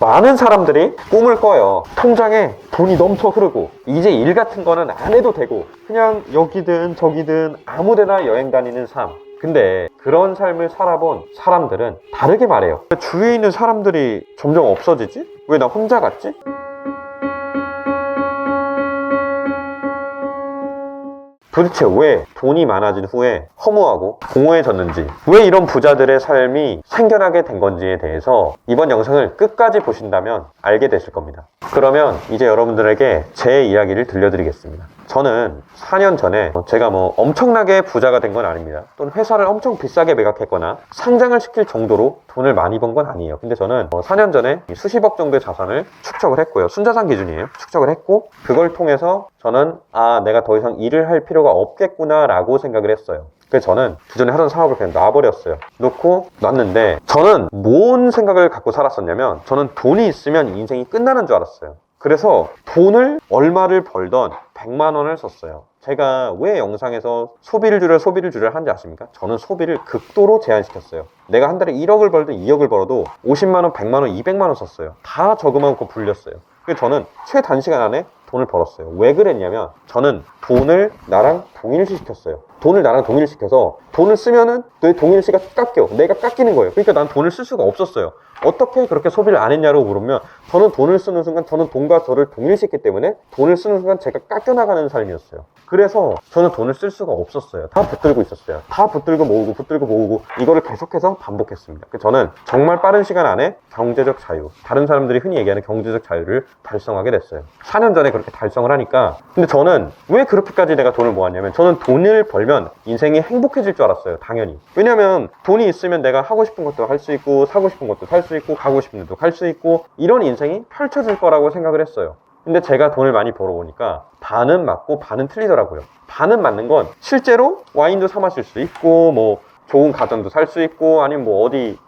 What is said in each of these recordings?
많은 사람들이 꿈을 꿔요. 통장에 돈이 넘쳐 흐르고 이제 일 같은 거는 안 해도 되고 그냥 여기든 저기든 아무데나 여행 다니는 삶. 근데 그런 삶을 살아본 사람들은 다르게 말해요. 주위에 있는 사람들이 점점 없어지지? 왜 나 혼자 갔지? 도대체 왜 돈이 많아진 후에 허무하고 공허해졌는지, 왜 이런 부자들의 삶이 생겨나게 된 건지에 대해서 이번 영상을 끝까지 보신다면 알게 되실 겁니다. 그러면 이제 여러분들에게 제 이야기를 들려드리겠습니다. 저는 4년 전에 제가 뭐 엄청나게 부자가 된 건 아닙니다. 또는 회사를 엄청 비싸게 매각했거나 상장을 시킬 정도로 돈을 많이 번 건 아니에요. 근데 저는 4년 전에 수십억 정도의 자산을 축적을 했고요. 순자산 기준이에요. 축적을 했고 그걸 통해서 저는 아 내가 더 이상 일을 할 필요가 없겠구나라고 생각을 했어요. 그래서 저는 기존에 하던 사업을 그냥 놔버렸어요. 놓고 놨는데 저는 뭔 생각을 갖고 살았었냐면 저는 돈이 있으면 인생이 끝나는 줄 알았어요. 그래서 돈을 얼마를 벌던 100만 원을 썼어요. 제가 왜 영상에서 소비를 줄여 소비를 줄여 하는지 아십니까? 저는 소비를 극도로 제한시켰어요. 내가 한 달에 1억을 벌든 2억을 벌어도 50만 원, 100만 원, 200만 원 썼어요. 다 저금하고 불렸어요. 그래서 저는 최단시간 안에 돈을 벌었어요. 왜 그랬냐면 저는 돈을 나랑 동일시켰어요. 돈을 나랑 동일시켜서 돈을 쓰면은 내 동일시가 깎여. 내가 깎이는 거예요. 그러니까 난 돈을 쓸 수가 없었어요. 어떻게 그렇게 소비를 안 했냐고 물으면 저는 돈을 쓰는 순간 저는 돈과 저를 동일시했기 때문에 돈을 쓰는 순간 제가 깎여나가는 삶이었어요. 그래서 저는 돈을 쓸 수가 없었어요. 다 붙들고 있었어요. 다 붙들고 모으고 붙들고 모으고 이거를 계속해서 반복했습니다. 저는 정말 빠른 시간 안에 경제적 자유, 다른 사람들이 흔히 얘기하는 경제적 자유를 달성하게 됐어요. 4년 전에 그렇게 달성을 하니까 근데 저는 왜 그렇게까지 내가 돈을 모았냐면 저는 돈을 벌면 인생이 행복해질 줄 알았어요. 당연히. 왜냐면 돈이 있으면 내가 하고 싶은 것도 할 수 있고 사고 싶은 것도 살 수 있고 가고 싶은 데도 갈 수 있고 이런 인생이 펼쳐질 거라고 생각을 했어요. 근데 제가 돈을 많이 벌어보니까 반은 맞고 반은 틀리더라고요. 반은 맞는 건 실제로 와인도 사 마실 수 있고 뭐 좋은 가전도 살 수 있고 아니면 뭐 어디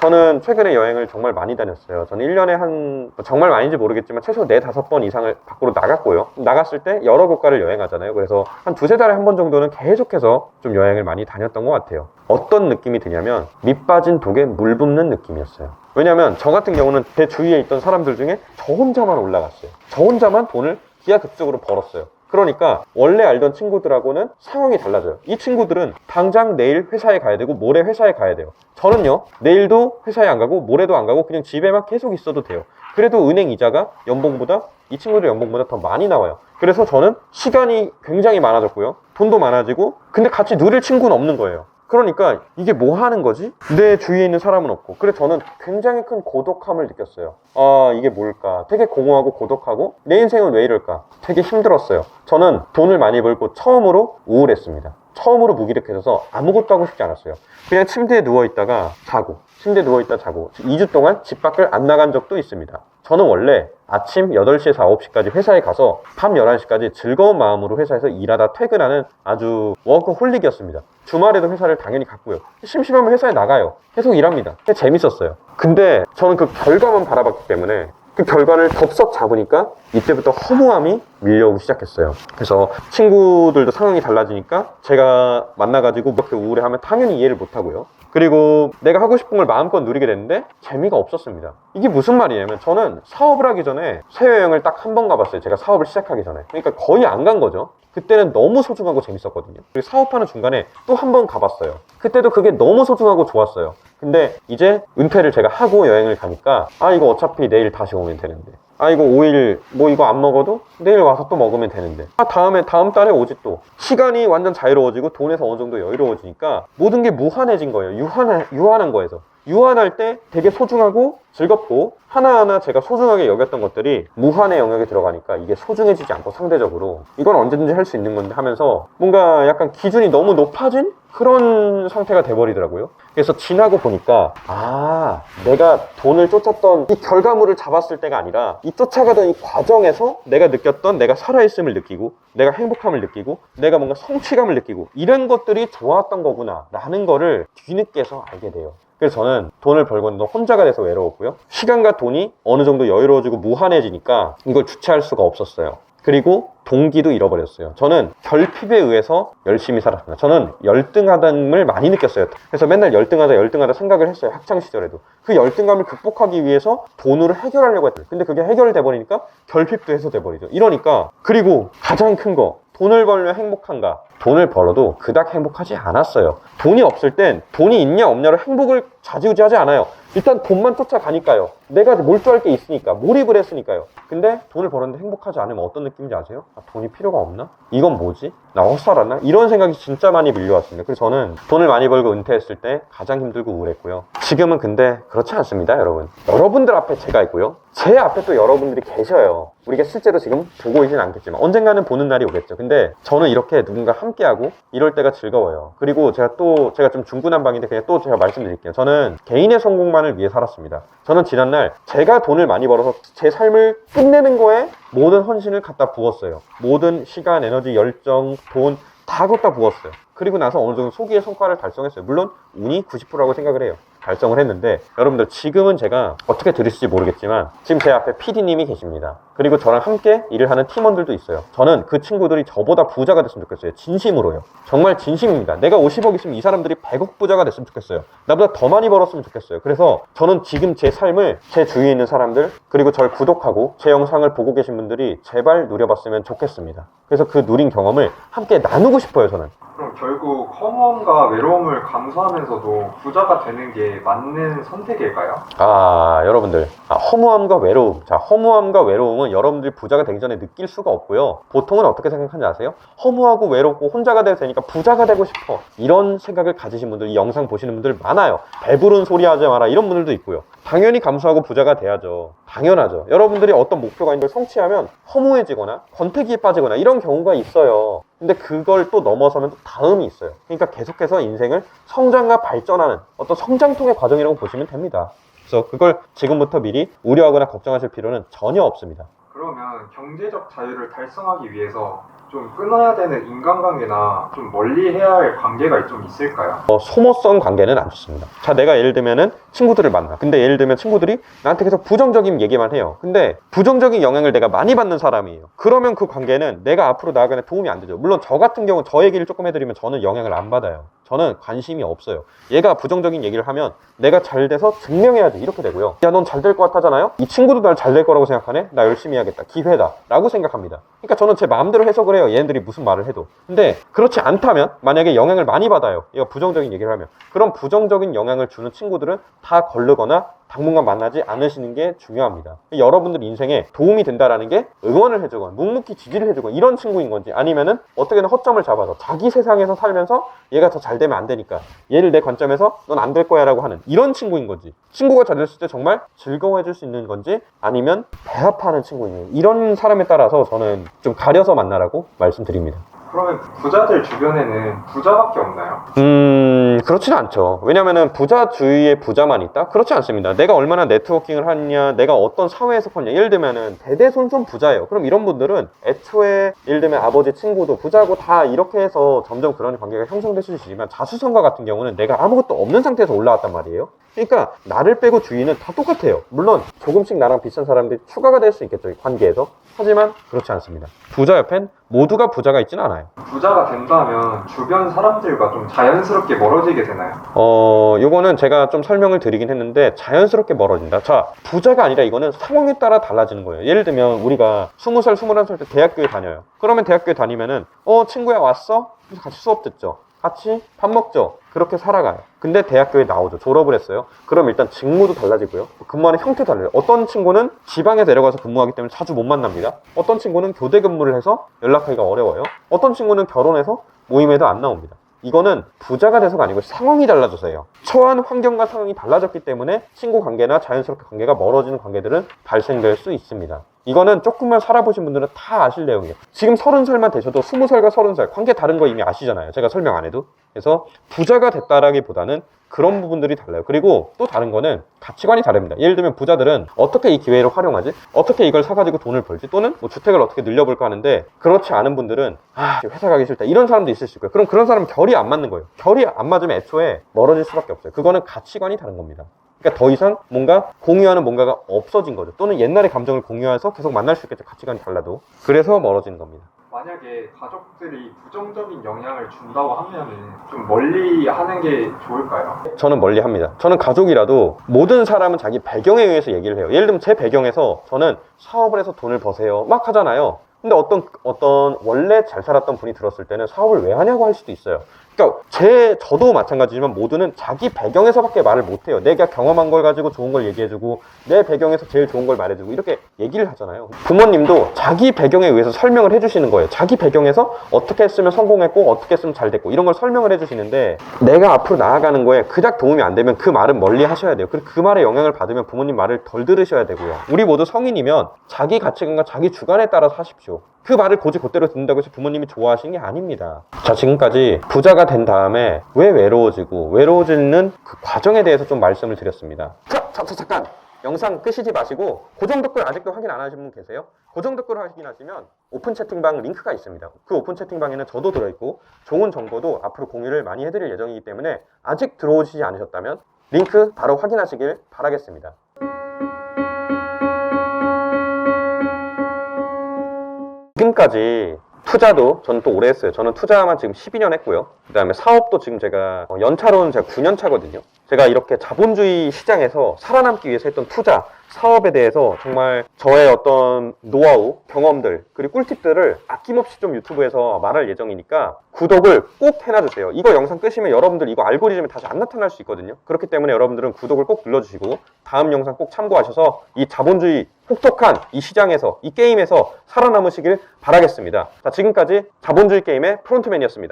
저는 최근에 여행을 정말 많이 다녔어요. 저는 1년에 한, 뭐 정말 많이인지 모르겠지만 최소 4, 5번 이상을 밖으로 나갔고요. 나갔을 때 여러 국가를 여행하잖아요. 그래서 한 두세 달에 한 번 정도는 계속해서 좀 여행을 많이 다녔던 것 같아요. 어떤 느낌이 드냐면 밑 빠진 독에 물 붓는 느낌이었어요. 왜냐면 저 같은 경우는 제 주위에 있던 사람들 중에 저 혼자만 올라갔어요. 저 혼자만 돈을 기하급적으로 벌었어요. 그러니까 원래 알던 친구들하고는 상황이 달라져요. 이 친구들은 당장 내일 회사에 가야 되고 모레 회사에 가야 돼요. 저는요, 내일도 회사에 안 가고 모레도 안 가고 그냥 집에만 계속 있어도 돼요. 그래도 은행 이자가 연봉보다 이 친구들 연봉보다 더 많이 나와요. 그래서 저는 시간이 굉장히 많아졌고요. 돈도 많아지고 근데 같이 누릴 친구는 없는 거예요. 그러니까 이게 뭐 하는 거지? 내 주위에 있는 사람은 없고. 그래서 저는 굉장히 큰 고독함을 느꼈어요. 아, 이게 뭘까? 되게 공허하고 고독하고 내 인생은 왜 이럴까? 되게 힘들었어요. 저는 돈을 많이 벌고 처음으로 우울했습니다. 처음으로 무기력해져서 아무것도 하고 싶지 않았어요. 그냥 침대에 누워있다가 자고, 침대에 누워있다 자고, 2주 동안 집 밖을 안 나간 적도 있습니다. 저는 원래 아침 8시에서 9시까지 회사에 가서 밤 11시까지 즐거운 마음으로 회사에서 일하다 퇴근하는 아주 워크홀릭이었습니다. 주말에도 회사를 당연히 갔고요. 심심하면 회사에 나가요. 계속 일합니다. 재밌었어요. 근데 저는 그 결과만 바라봤기 때문에 그 결과를 덥석 잡으니까 이때부터 허무함이 밀려오기 시작했어요. 그래서 친구들도 상황이 달라지니까 제가 만나가지고 그렇게 우울해하면 당연히 이해를 못하고요. 그리고 내가 하고 싶은 걸 마음껏 누리게 됐는데 재미가 없었습니다. 이게 무슨 말이냐면 저는 사업을 하기 전에 해외여행을 딱 한 번 가봤어요. 제가 사업을 시작하기 전에. 그러니까 거의 안 간 거죠. 그때는 너무 소중하고 재밌었거든요. 그리고 사업하는 중간에 또 한 번 가봤어요. 그때도 그게 너무 소중하고 좋았어요. 근데 이제 은퇴를 제가 하고 여행을 가니까 아 이거 어차피 내일 다시 오면 되는데 아 이거 5일 뭐 이거 안 먹어도 내일 와서 또 먹으면 되는데. 아 다음에 다음 달에 오지 또. 시간이 완전 자유로워지고 돈에서 어느 정도 여유로워지니까 모든 게 무한해진 거예요. 유한한 유한한 거에서. 유한할 때 되게 소중하고 즐겁고 하나하나 제가 소중하게 여겼던 것들이 무한의 영역에 들어가니까 이게 소중해지지 않고 상대적으로 이건 언제든지 할 수 있는 건데 하면서 뭔가 약간 기준이 너무 높아진 그런 상태가 돼버리더라고요. 그래서 지나고 보니까 아 내가 돈을 쫓았던 이 결과물을 잡았을 때가 아니라 이 쫓아가던 이 과정에서 내가 느꼈던 내가 살아있음을 느끼고 내가 행복함을 느끼고 내가 뭔가 성취감을 느끼고 이런 것들이 좋았던 거구나 라는 거를 뒤늦게서 알게 돼요. 그래서 저는 돈을 벌고 있는 혼자가 돼서 외로웠고요. 시간과 돈이 어느 정도 여유로워지고 무한해지니까 이걸 주체할 수가 없었어요. 그리고 동기도 잃어버렸어요. 저는 결핍에 의해서 열심히 살았습니다. 저는 열등하다을 많이 느꼈어요. 그래서 맨날 열등하다, 열등하다 생각을 했어요. 학창 시절에도. 그 열등감을 극복하기 위해서 돈으로 해결하려고 했어요. 근데 그게 해결돼 버리니까 결핍도 해소돼 버리죠. 이러니까 그리고 가장 큰 거 돈을 벌면 행복한가? 돈을 벌어도 그닥 행복하지 않았어요. 돈이 없을 땐 돈이 있냐 없냐로 행복을 좌지우지하지 않아요. 일단 돈만 쫓아가니까요. 내가 몰두할 게 있으니까 몰입을 했으니까요. 근데 돈을 벌었는데 행복하지 않으면 어떤 느낌인지 아세요? 아, 돈이 필요가 없나? 이건 뭐지? 나 헛살았나? 이런 생각이 진짜 많이 밀려왔습니다. 그래서 저는 돈을 많이 벌고 은퇴했을 때 가장 힘들고 우울했고요. 지금은 근데 그렇지 않습니다, 여러분. 여러분들 앞에 제가 있고요. 제 앞에 또 여러분들이 계셔요. 우리가 실제로 지금 보고 있지는 않겠지만 언젠가는 보는 날이 오겠죠. 근데 저는 이렇게 누군가 함께하고 이럴 때가 즐거워요. 그리고 제가 또 제가 좀 중구난방인데 그냥 또 제가 말씀드릴게요. 저는 개인의 성공만을 위해 살았습니다. 저는 지난날 제가 돈을 많이 벌어서 제 삶을 끝내는 거에 모든 헌신을 갖다 부었어요. 모든 시간, 에너지, 열정, 돈 다 갖다 부었어요. 그리고 나서 어느 정도 소기의 성과를 달성했어요. 물론 운이 90%라고 생각을 해요. 달성을 했는데 여러분들 지금은 제가 어떻게 들으실지 모르겠지만 지금 제 앞에 PD님이 계십니다. 그리고 저랑 함께 일을 하는 팀원들도 있어요. 저는 그 친구들이 저보다 부자가 됐으면 좋겠어요. 진심으로요. 정말 진심입니다. 내가 50억 있으면 이 사람들이 100억 부자가 됐으면 좋겠어요. 나보다 더 많이 벌었으면 좋겠어요. 그래서 저는 지금 제 삶을 제 주위에 있는 사람들 그리고 저를 구독하고 제 영상을 보고 계신 분들이 제발 누려봤으면 좋겠습니다. 그래서 그 누린 경험을 함께 나누고 싶어요. 저는. 그럼 결국 허무함과 외로움을 감수하면서도 부자가 되는 게 맞는 선택일까요? 아, 여러분들. 아, 허무함과 외로움. 자, 허무함과 외로움은 여러분들이 부자가 되기 전에 느낄 수가 없고요. 보통은 어떻게 생각하는지 아세요? 허무하고 외롭고 혼자가 돼도 되니까 부자가 되고 싶어. 이런 생각을 가지신 분들, 이 영상 보시는 분들 많아요. 배부른 소리 하지 마라. 이런 분들도 있고요. 당연히 감수하고 부자가 돼야죠. 당연하죠. 여러분들이 어떤 목표가 있는 걸 성취하면 허무해지거나 권태기에 빠지거나 이런 경우가 있어요. 근데 그걸 또 넘어서면 또 다음이 있어요. 그러니까 계속해서 인생을 성장과 발전하는 어떤 성장통의 과정이라고 보시면 됩니다. 그래서 그걸 지금부터 미리 우려하거나 걱정하실 필요는 전혀 없습니다. 그러면 경제적 자유를 달성하기 위해서 좀 끊어야 되는 인간관계나 좀 멀리 해야 할 관계가 좀 있을까요? 어, 소모성 관계는 안 좋습니다. 자, 내가 예를 들면은 친구들을 만나. 근데 예를 들면 친구들이 나한테 계속 부정적인 얘기만 해요. 근데 부정적인 영향을 내가 많이 받는 사람이에요. 그러면 그 관계는 내가 앞으로 나아가는 도움이 안 되죠. 물론 저 같은 경우는 저 얘기를 조금 해드리면 저는 영향을 안 받아요. 저는 관심이 없어요. 얘가 부정적인 얘기를 하면 내가 잘 돼서 증명해야지 이렇게 되고요. 야, 넌 잘 될 것 같아잖아요? 이 친구도 날 잘 될 거라고 생각하네? 나 열심히 해야겠다. 기회다. 라고 생각합니다. 그러니까 저는 제 마음대로 해석을 해요. 얘네들이 무슨 말을 해도. 근데 그렇지 않다면 만약에 영향을 많이 받아요. 얘가 부정적인 얘기를 하면. 그럼 부정적인 영향을 주는 친구들은 다 걸르거나 당분간 만나지 않으시는 게 중요합니다. 여러분들 인생에 도움이 된다라는 게 응원을 해주거나 묵묵히 지지를 해주거나 이런 친구인 건지 아니면은 어떻게든 허점을 잡아서 자기 세상에서 살면서 얘가 더 잘 되면 안 되니까 얘를 내 관점에서 넌 안 될 거야 라고 하는 이런 친구인 건지 친구가 잘 됐을 때 정말 즐거워해 줄 수 있는 건지 아니면 배합하는 친구인 이런 사람에 따라서 저는 좀 가려서 만나라고 말씀드립니다. 그러면 부자들 주변에는 부자밖에 없나요? 음, 그렇지는 않죠. 왜냐면은 부자 주위에 부자만 있다? 그렇지 않습니다. 내가 얼마나 네트워킹을 하느냐, 내가 어떤 사회에서 컸냐. 예를 들면은 대대손손 부자예요. 그럼 이런 분들은 애초에 예를 들면 아버지 친구도 부자고 다 이렇게 해서 점점 그런 관계가 형성될 수 있지만 자수성가 같은 경우는 내가 아무것도 없는 상태에서 올라왔단 말이에요. 그러니까 나를 빼고 주위는 다 똑같아요. 물론 조금씩 나랑 비슷한 사람들이 추가가 될 수 있겠죠. 이 관계에서. 하지만 그렇지 않습니다. 부자 옆엔 모두가 부자가 있지는 않아요. 부자가 된다면 주변 사람들과 좀 자연스럽게 멀어지게 되나요? 어, 요거는 제가 좀 설명을 드리긴 했는데 자연스럽게 멀어진다. 자, 부자가 아니라 이거는 상황에 따라 달라지는 거예요. 예를 들면 우리가 20살, 21살 때 대학교에 다녀요. 그러면 대학교에 다니면은 어, 친구야 왔어? 그래서 같이 수업 듣죠. 같이 밥 먹죠. 그렇게 살아가요. 근데 대학교에 나오죠. 졸업을 했어요. 그럼 일단 직무도 달라지고요. 근무하는 형태도 달라요. 어떤 친구는 지방에 내려가서 근무하기 때문에 자주 못 만납니다. 어떤 친구는 교대 근무를 해서 연락하기가 어려워요. 어떤 친구는 결혼해서 모임에도 안 나옵니다. 이거는 부자가 돼서가 아니고 상황이 달라져서예요. 처한 환경과 상황이 달라졌기 때문에 친구 관계나 자연스럽게 관계가 멀어지는 관계들은 발생될 수 있습니다. 이거는 조금만 살아보신 분들은 다 아실 내용이에요. 지금 서른 살만 되셔도 스무 살과 서른 살 관계 다른 거 이미 아시잖아요. 제가 설명 안 해도. 그래서 부자가 됐다라기보다는 그런 부분들이 달라요. 그리고 또 다른 거는 가치관이 다릅니다. 예를 들면 부자들은 어떻게 이 기회를 활용하지? 어떻게 이걸 사가지고 돈을 벌지? 또는 뭐 주택을 어떻게 늘려볼까 하는데 그렇지 않은 분들은 아 회사 가기 싫다 이런 사람도 있을 수 있고요. 그럼 그런 사람은 결이 안 맞는 거예요. 결이 안 맞으면 애초에 멀어질 수밖에 없어요. 그거는 가치관이 다른 겁니다. 그러니까 더 이상 뭔가 공유하는 뭔가가 없어진 거죠. 또는 옛날의 감정을 공유해서 계속 만날 수 있겠죠. 가치관이 달라도. 그래서 멀어지는 겁니다. 만약에 가족들이 부정적인 영향을 준다고 하면은 좀 멀리 하는 게 좋을까요? 저는 멀리 합니다. 저는 가족이라도 모든 사람은 자기 배경에 의해서 얘기를 해요. 예를 들면 제 배경에서 저는 사업을 해서 돈을 버세요. 막 하잖아요. 근데 어떤, 어떤 원래 잘 살았던 분이 들었을 때는 사업을 왜 하냐고 할 수도 있어요. 그러니까 제, 저도 마찬가지지만 모두는 자기 배경에서밖에 말을 못해요. 내가 경험한 걸 가지고 좋은 걸 얘기해주고 내 배경에서 제일 좋은 걸 말해주고 이렇게 얘기를 하잖아요. 부모님도 자기 배경에 의해서 설명을 해주시는 거예요. 자기 배경에서 어떻게 했으면 성공했고 어떻게 했으면 잘 됐고 이런 걸 설명을 해주시는데 내가 앞으로 나아가는 거에 그닥 도움이 안 되면 그 말은 멀리 하셔야 돼요. 그리고 그 말에 영향을 받으면 부모님 말을 덜 들으셔야 되고요. 우리 모두 성인이면 자기 가치관과 자기 주관에 따라서 하십시오. 그 말을 고지 곧대로 듣는다고 해서 부모님이 좋아하시는 게 아닙니다. 자, 지금까지 부자가 된 다음에 왜 외로워지고 외로워지는 그 과정에 대해서 좀 말씀을 드렸습니다. 자, 자, 자, 잠깐! 영상 끄시지 마시고 고정 댓글 아직도 확인 안 하신 분 계세요? 고정 댓글 확인하시면 오픈 채팅방 링크가 있습니다. 그 오픈 채팅방에는 저도 들어있고 좋은 정보도 앞으로 공유를 많이 해드릴 예정이기 때문에 아직 들어오시지 않으셨다면 링크 바로 확인하시길 바라겠습니다. 지금까지 투자도 저는 또 오래 했어요. 저는 투자만 지금 12년 했고요. 그 다음에 사업도 지금 제가 어, 연차로는 제가 9년 차거든요. 제가 이렇게 자본주의 시장에서 살아남기 위해서 했던 투자, 사업에 대해서 정말 저의 어떤 노하우, 경험들, 그리고 꿀팁들을 아낌없이 좀 유튜브에서 말할 예정이니까 구독을 꼭 해놔주세요. 이거 영상 끄시면 여러분들 이거 알고리즘에 다시 안 나타날 수 있거든요. 그렇기 때문에 여러분들은 구독을 꼭 눌러주시고 다음 영상 꼭 참고하셔서 이 자본주의 혹독한 이 시장에서 이 게임에서 살아남으시길 바라겠습니다. 자, 지금까지 자본주의 게임의 프론트맨이었습니다.